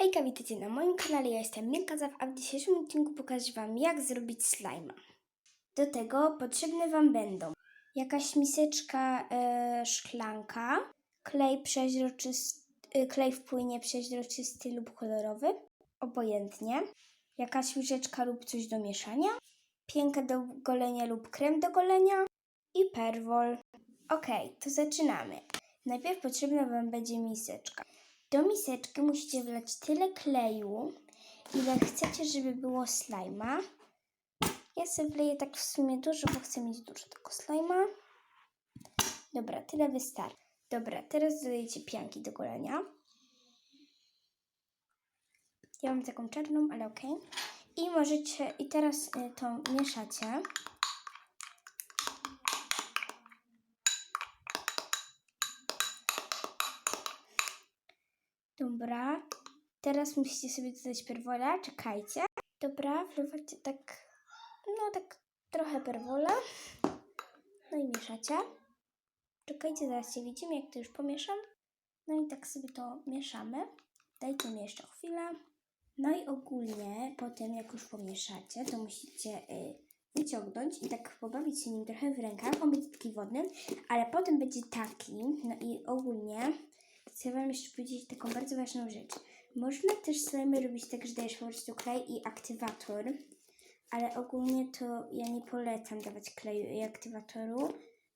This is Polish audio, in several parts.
Hejka, witajcie na moim kanale, ja jestem Milka Zaw, a w dzisiejszym odcinku pokażę Wam jak zrobić slajma. Do tego potrzebne Wam będą jakaś miseczka, e, szklanka, klej przeźroczysty, e, klej w płynie przeźroczysty lub kolorowy, obojętnie, jakaś łyżeczka lub coś do mieszania, piękę do golenia lub krem do golenia i perwol. Ok, to zaczynamy. Najpierw potrzebna Wam będzie miseczka. Do miseczki musicie wlać tyle kleju, ile chcecie, żeby było slajma. Ja sobie wleję tak w sumie dużo, bo chcę mieć dużo tego slajma. Dobra, tyle wystarczy. Dobra, teraz dodajecie pianki do golenia. Ja mam taką czarną, ale ok. I możecie, i teraz y, to mieszacie. Dobra, teraz musicie sobie dodać perwola, czekajcie. Dobra, wlewacie tak, no tak trochę perwola. No i mieszacie. Czekajcie, zaraz się widzimy, jak to już pomieszam. No i tak sobie to mieszamy. Dajcie mi jeszcze chwilę. No i ogólnie po tym, jak już pomieszacie, to musicie y, wyciągnąć i tak pobawić się nim trochę w rękach. On będzie taki wodny, ale potem będzie taki. No i ogólnie chcę Wam jeszcze powiedzieć taką bardzo ważną rzecz. Można też slimy robić tak, że dajesz po prostu klej i aktywator, ale ogólnie to ja nie polecam dawać kleju i aktywatoru,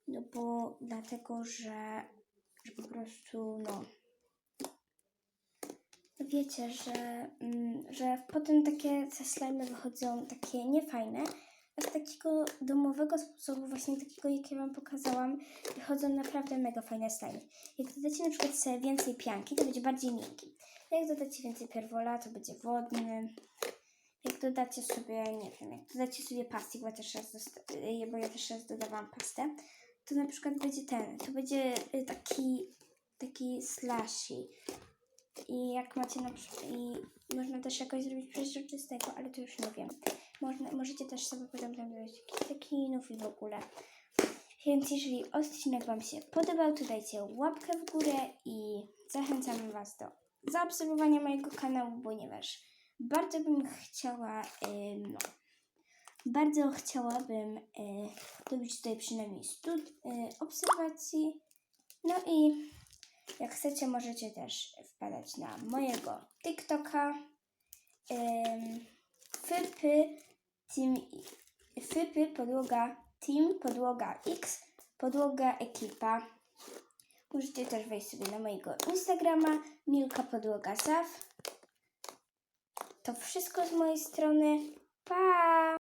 no bo dlatego, że, że po prostu, no, no wiecie, że, mm, że potem takie te slimy wychodzą takie niefajne, z takiego domowego sposobu, właśnie takiego, jak ja Wam pokazałam, wychodzą naprawdę mega fajne slimy. Jak dodacie na przykład sobie więcej pianki, to będzie bardziej miękki. Jak dodacie więcej perwola, to będzie wodny. Jak dodacie sobie, nie wiem, jak dodacie sobie pasty, bo ja też raz, y, bo ja też raz dodawałam pastę, to na przykład będzie ten, to będzie y, taki, taki slashy. I jak macie na przykład, i można też jakoś zrobić przeźroczystego, ale to już nie wiem. Można, możecie też sobie potem jakiś cekinów i w ogóle. Więc jeżeli odcinek Wam się podobał, to dajcie łapkę w górę i zachęcam Was do zaobserwowania mojego kanału, ponieważ bardzo bym chciała, no, bardzo chciałabym y, robić tutaj przynajmniej 100 y, obserwacji. No i jak chcecie, możecie też wpadać na mojego TikToka. Ym, Fypy Team Fypy podłoga Team podłoga X podłoga ekipa. Możecie też wejść sobie na mojego Instagrama Milka podłoga Zaw. To wszystko z mojej strony.